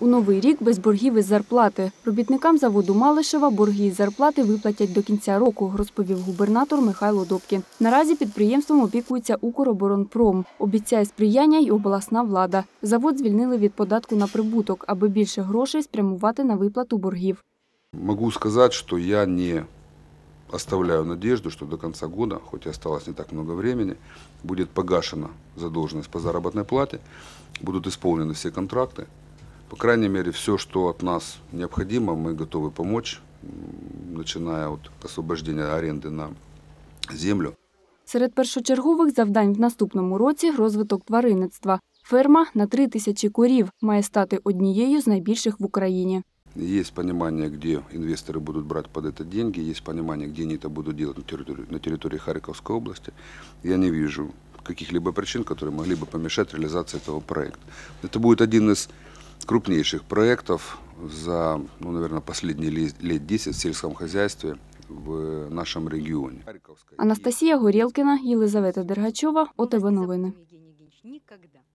У новий рік без боргів із зарплати. Робітникам заводу Малишева борги із зарплати виплатять до кінця року, розповів губернатор Михайло Добкін. Наразі підприємством опікується Укроборонпром. Обіцяє сприяння й обласна влада. Завод звільнили від податку на прибуток, аби більше грошей спрямувати на виплату боргів. Могу сказать, что я не оставляю надежду, что до конца года, хоть и осталось не так много времени, будет погашена задолженность по заработной плате, будут исполнены все контракты. По крайней мере, все, что от нас необходимо, мы готовы помочь, м, начиная от освобождения аренды на землю. Серед першочергових завдань в наступному році розвиток тваринництва. Ферма на три тисячі корів має стати однією з найбільших в Україні. Есть понимание, где инвесторы будут брать под это деньги, есть понимание, где они это будут делать на территории, на территории Харьковской области. Я не вижу каких-либо причин, которые могли бы помешать реализации этого проекта. Это будет один из крупнейших проектов за, ну, наверное, последние лет 10 в сельском хозяйстве в нашем регионе. Анастасия Горелкина, Єлизавета Дергачова, ОТВ Новини. Никогда.